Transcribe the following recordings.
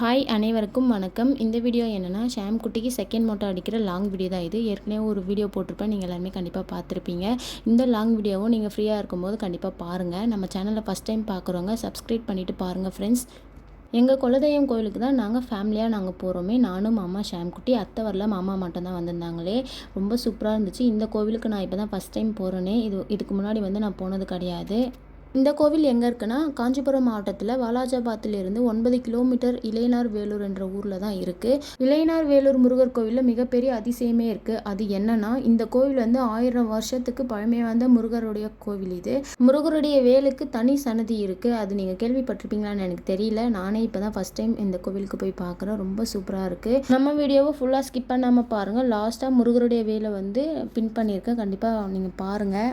Hi அனைவருக்கும் வணக்கம். இந்த வீடியோ என்னென்னா ஷாம் குட்டிக்கு செகண்ட் மோட்டோ அடிக்கிற லாங் வீடியோ தான் இது. ஏற்கனவே ஒரு வீடியோ போட்டிருப்பேன். நீங்கள் எல்லாருமே கண்டிப்பாக பார்த்துருப்பீங்க. இந்த லாங் வீடியோவும் நீங்கள் ஃப்ரீயாக இருக்கும்போது கண்டிப்பாக பாருங்கள் நம்ம சேனலில் ஃபஸ்ட் டைம் பார்க்குறவங்க சப்ஸ்கிரைப் பண்ணிவிட்டு பாருங்கள் ஃப்ரெண்ட்ஸ் எங்கள் குலதெய்வம் கோயிலுக்கு தான் நாங்கள் ஃபேமிலியாக நாங்கள் போகிறோமே நானும் மாமா ஷாம்குட்டி அத்தை வரல மாமா மட்டும் தான் வந்திருந்தாங்களே. ரொம்ப சூப்பராக இருந்துச்சு. இந்த கோவிலுக்கு நான் இப்போ தான் ஃபஸ்ட் டைம் போகிறேனே இது இதுக்கு முன்னாடி வந்து நான் போனது கிடையாது. இந்த கோவில் எங்கே இருக்குன்னா காஞ்சிபுரம் மாவட்டத்தில் வாலாஜாபாத்திலிருந்து ஒன்பது கிலோமீட்டர் இளையனார் வேலூர் என்ற ஊரில் தான் இருக்குது இளையனார் வேலூர் முருகர் கோவிலில் மிகப்பெரிய அதிசயமே இருக்குது அது என்னன்னா இந்த கோவில் வந்து ஆயிரம் வருஷத்துக்கு பழமை வாய்ந்த முருகருடைய கோவில் இது. முருகருடைய வேலுக்கு தனி சன்னதி இருக்குது அது நீங்கள் கேள்விப்பட்டிருப்பீங்களான்னு எனக்கு தெரியல. நானே இப்போ தான் ஃபஸ்ட் டைம் இந்த கோவிலுக்கு போய் பார்க்குறேன் ரொம்ப சூப்பராக இருக்குது நம்ம வீடியோவை ஃபுல்லாக ஸ்கிப் பண்ணாமல் பாருங்கள் லாஸ்ட்டாக முருகருடைய வேலை வந்து பின் பண்ணியிருக்கேன் கண்டிப்பாக நீங்கள் பாருங்கள்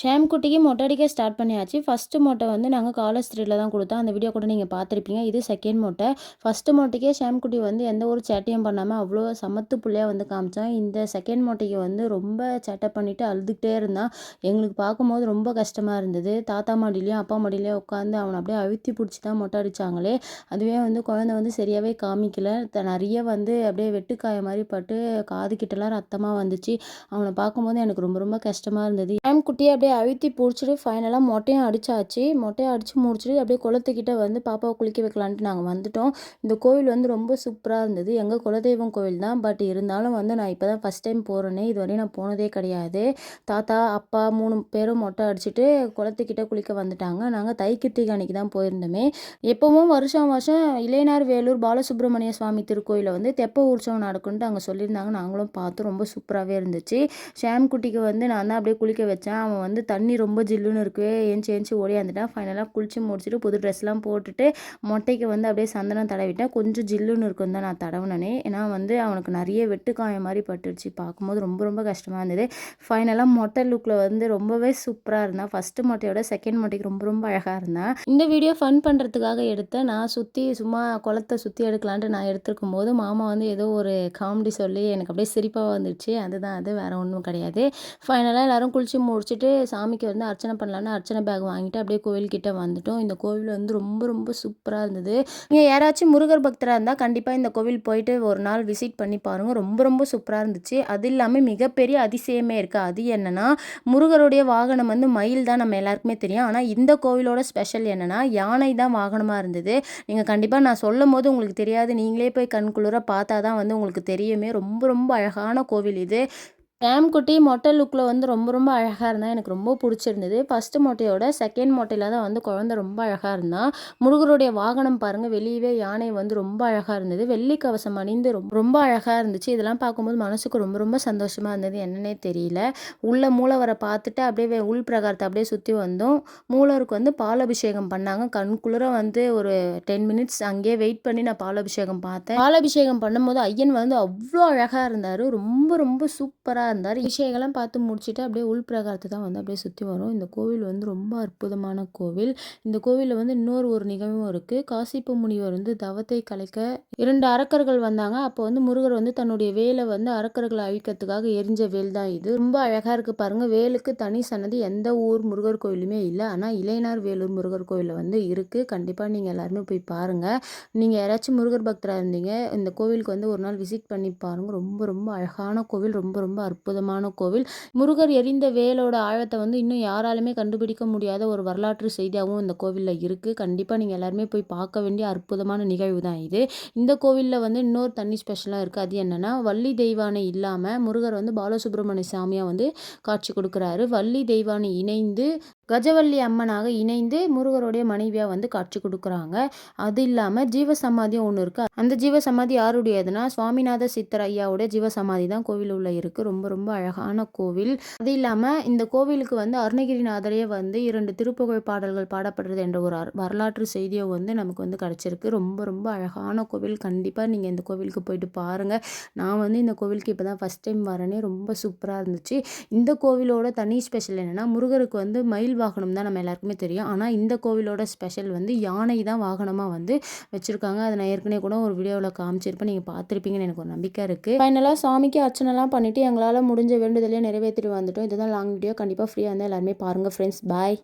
ஷாம் குட்டிக்கு மொட்டை அடிக்க ஸ்டார்ட் பண்ணியாச்சு. ஃபஸ்ட்டு மொட்டை வந்து நாங்கள் காலேஜ் ஸ்ட்ரீட்டில் தான் கொடுத்தோம். அந்த வீடியோ கூட நீங்கள் பார்த்துருப்பீங்க. இது செகண்ட் மொட்டை. ஃபஸ்ட்டு மொட்டைக்கே ஷாம் குட்டி வந்து எந்த ஒரு சேட்டையும் பண்ணாமல் அவ்வளோ சமத்து பிள்ளையாக வந்து காமிச்சான். இந்த செகண்ட் மொட்டைக்கு வந்து ரொம்ப சேட்டை பண்ணிவிட்டு அழுதுகிட்டே இருந்தான். எங்களுக்கு பார்க்கும்போது ரொம்ப கஷ்டமாக இருந்தது. தாத்தா மாடிலையும் அப்பா மாடிலையும் உட்காந்து அவனை அப்படியே அழுத்தி பிடிச்சி தான் மொட்டை அடித்தாங்களே அதுவே வந்து குழந்தை வந்து சரியாகவே காமிக்கல. நிறைய வந்து அப்படியே வெட்டுக்காய மாதிரி பட்டு காதுகிட்டலாம் ரத்தமாக வந்துச்சு. அவனை பார்க்கும்போது எனக்கு ரொம்ப ரொம்ப கஷ்டமாக இருந்தது. ஷாம் குட்டியே அப்படியே அப்படியே அழுத்தி பிடிச்சிட்டு ஃபைனலாக மொட்டையும் அடித்தாச்சு மொட்டையை அடித்து முடிச்சுட்டு அப்படியே குளத்துக்கிட்ட வந்து பாப்பாவை குளிக்க வைக்கலான்ட்டு நாங்கள் வந்துட்டோம். இந்த கோவில் வந்து ரொம்ப சூப்பராக இருந்தது. எங்கள் குலதெய்வம் கோவில் தான். பட் இருந்தாலும் வந்து நான் இப்போ தான் ஃபஸ்ட் டைம் போகிறேனே இதுவரையும் நான் போனதே கிடையாது. தாத்தா அப்பா மூணு பேரும் மொட்டை அடிச்சுட்டு குளத்துக்கிட்ட குளிக்க வந்துட்டாங்க. நாங்கள் தை அன்னைக்கு தான் போயிருந்தோமே. எப்போவும் வருஷம் வருஷம் இளையனார் வேலூர் பாலசுப்ரமணிய சுவாமி திருக்கோயிலில் வந்து தெப்ப உற்சவம் நடக்குன்ட்டு அங்கே சொல்லியிருந்தாங்க. நாங்களும் பார்த்து ரொம்ப சூப்பராகவே இருந்துச்சு. ஷாம் குட்டிக்கு வந்து நான் தான் அப்படியே குளிக்க வச்சேன். அவன் வந்து வந்து தண்ணி ரொம்ப ஜில்லுன்னு இருக்கவே ஏஞ்சி ஏஞ்சி ஓடியாந்துட்டேன் ஃபைனலாக குளிச்சு முடிச்சுட்டு புது ட்ரெஸ்லாம் போட்டுட்டு மொட்டைக்கு வந்து அப்படியே சந்தனம் தடவிட்டேன் கொஞ்சம் ஜில்லுன்னு இருக்கும் தான் நான் தடவினே ஏன்னா வந்து அவனுக்கு நிறைய வெட்டுக்காயம் மாதிரி பட்டுடுச்சு பார்க்கும்போது ரொம்ப ரொம்ப கஷ்டமாக இருந்தது. ஃபைனலாக மொட்டை லுக்கில் வந்து ரொம்பவே சூப்பராக இருந்தான் ஃபஸ்ட்டு மொட்டையோட செகண்ட் மொட்டைக்கு ரொம்ப ரொம்ப அழகாக இருந்தேன் இந்த வீடியோ ஃபன் பண்ணுறதுக்காக எடுத்தேன் நான் சுற்றி சும்மா குளத்தை சுற்றி எடுக்கலான்ட்டு நான் எடுத்திருக்கும் போது மாமா வந்து ஏதோ ஒரு காமெடி சொல்லி எனக்கு அப்படியே சிரிப்பாக வந்துடுச்சு அதுதான் அது வேறு ஒன்றும் கிடையாது. ஃபைனலாக எல்லோரும் குளித்து முடிச்சுட்டு சாமிக்கு வந்து அர்ச்சனை பண்ணலான்னு அர்ச்சனை பேக் வாங்கிட்டு அப்படியே கோவில்கிட்ட வந்துட்டோம். இந்த கோவில் வந்து ரொம்ப ரொம்ப சூப்பராக இருந்தது. நீங்கள் யாராச்சும் முருகர் பக்தராக இருந்தால் கண்டிப்பாக இந்த கோவில் போயிட்டு ஒரு நாள் விசிட் பண்ணி பாருங்கள் ரொம்ப ரொம்ப சூப்பராக இருந்துச்சு. அது இல்லாமல் மிகப்பெரிய அதிசயமே இருக்குது அது என்னென்னா முருகருடைய வாகனம் வந்து மயில் தான் நம்ம எல்லாருக்குமே தெரியும். ஆனால் இந்த கோவிலோட ஸ்பெஷல் என்னென்னா யானை தான் வாகனமாக இருந்தது. நீங்கள் கண்டிப்பாக நான் சொல்லும் போது உங்களுக்கு தெரியாது. நீங்களே போய் கண்குளிர பார்த்தா தான் வந்து உங்களுக்கு தெரியுமே. ரொம்ப ரொம்ப அழகான கோவில் இது. குட்டி மொட்டை லுக்கில் வந்து ரொம்ப ரொம்ப அழகாக இருந்தால் எனக்கு ரொம்ப பிடிச்சிருந்தது. ஃபஸ்ட்டு மொட்டையோட செகண்ட் மொட்டையில் தான் வந்து குழந்த ரொம்ப அழகாக இருந்தான் முருகருடைய வாகனம் பாருங்கள் வெளியவே யானை வந்து ரொம்ப அழகாக இருந்தது. வெள்ளி கவசம் அணிந்து ரொம்ப ரொம்ப அழகாக இருந்துச்சு. இதெல்லாம் பார்க்கும்போது மனசுக்கு ரொம்ப ரொம்ப சந்தோஷமாக இருந்தது என்னன்னே தெரியல. உள்ள மூலவரை பார்த்துட்டு அப்படியே உள் பிரகாரத்தை அப்படியே சுற்றி வந்தோம். மூலவருக்கு வந்து பாலபிஷேகம் பண்ணாங்க. கண்குளிர வந்து ஒரு டென் மினிட்ஸ் அங்கேயே வெயிட் பண்ணி நான் பாலபிஷேகம் பார்த்தேன். பாலபிஷேகம் பண்ணும்போது ஐயன் வந்து அவ்வளோ அழகாக இருந்தார். ரொம்ப ரொம்ப சூப்பராக இருந்தார். விஷயங்கள்லாம் பார்த்து முடிச்சுட்டு அப்படியே உள் பிரகாரத்தை தான் வந்து அப்படியே சுற்றி வரும். இந்த கோவில் வந்து ரொம்ப அற்புதமான கோவில். இந்த கோவிலில் வந்து இன்னொரு ஒரு நிகழ்வும் இருக்குது காசிப்பு முனிவர் வந்து தவத்தை கலைக்க இரண்டு அரக்கர்கள் வந்தாங்க. அப்போ வந்து முருகர் வந்து தன்னுடைய வேலை வந்து அரக்கர்களை அழிக்கிறதுக்காக எரிஞ்ச வேல் தான் இது. ரொம்ப அழகாக இருக்குது பாருங்கள் வேலுக்கு தனி சன்னதி எந்த ஊர் முருகர் கோயிலுமே இல்லை. ஆனால் இளையனார் வேலூர் முருகர் கோயிலில் வந்து இருக்குது கண்டிப்பாக நீங்கள் எல்லாருமே போய் பாருங்கள் நீங்கள் யாராச்சும் முருகர் பக்தராக இருந்தீங்க இந்த கோவிலுக்கு வந்து ஒரு நாள் விசிட் பண்ணி பாருங்கள் ரொம்ப ரொம்ப அழகான கோவில். ரொம்ப ரொம்ப அற்புதமான கோவில். முருகர் எரிந்த வேலோட ஆழத்தை வந்து இன்னும் யாராலுமே கண்டுபிடிக்க முடியாத ஒரு வரலாற்று செய்தியாகவும் இந்த கோவிலில் இருக்குது கண்டிப்பாக நீங்கள் எல்லாருமே போய் பார்க்க வேண்டிய அற்புதமான நிகழ்வு தான் இது. இந்த கோவிலில் வந்து இன்னொரு தண்ணி ஸ்பெஷலாக இருக்குது அது என்னென்னா வள்ளி தெய்வானை இல்லாமல் முருகர் வந்து பாலசுப்ரமணிய சாமியாக வந்து காட்சி கொடுக்குறாரு. வள்ளி தெய்வானை இணைந்து கஜவள்ளி அம்மனாக இணைந்து முருகருடைய மனைவியாக வந்து காட்சி கொடுக்குறாங்க. அது இல்லாமல் ஜீவசமாதியும் ஒன்று இருக்குது அந்த ஜீவசமாதி யாருடையதுன்னா சுவாமிநாத சித்தர் ஐயாவுடைய ஜீவசமாதி தான் கோவில் உள்ள இருக்குது ரொம்ப ரொம்ப அழகான கோவில். அது இல்லாமல் இந்த கோவிலுக்கு வந்து அருணகிரிநாதரே வந்து இரண்டு திருப்புகழ் பாடல்கள் பாடப்படுறது என்ற ஒரு வரலாற்று செய்தியை வந்து நமக்கு வந்து கிடச்சிருக்கு. ரொம்ப ரொம்ப அழகான கோவில். கண்டிப்பாக நீங்கள் இந்த கோவிலுக்கு போயிட்டு பாருங்கள் நான் வந்து இந்த கோவிலுக்கு இப்போ தான் ஃபஸ்ட் டைம் வரேனே. ரொம்ப சூப்பராக இருந்துச்சு. இந்த கோவிலோட தனி ஸ்பெஷல் என்னென்னா முருகருக்கு வந்து மயில் வாகனம் தான் நம்ம எல்லாருக்குமே தெரியும். ஆனால் இந்த கோவிலோட ஸ்பெஷல் வந்து யானை தான் வாகனமாக வந்து வச்சுருக்காங்க. அதை நான் ஏற்கனவே கூட ஒரு வீடியோவில் காமிச்சிருப்பேன். நீங்கள் பார்த்துருப்பீங்கன்னு எனக்கு ஒரு நம்பிக்கை இருக்குது ஃபைனலாக சாமிக்கு அர்ச்சனைலாம் பண்ணிவிட்டு எங்களால் முடிஞ்ச வேண்டுதலையே நிறைவேற்றிட்டு வந்துட்டோம். இதுதான் லாங் வீடியோ கண்டிப்பாக ஃப்ரீயாக இருந்தால் எல்லாருமே பாருங்கள் ஃப்ரெண்ட்ஸ் பாய்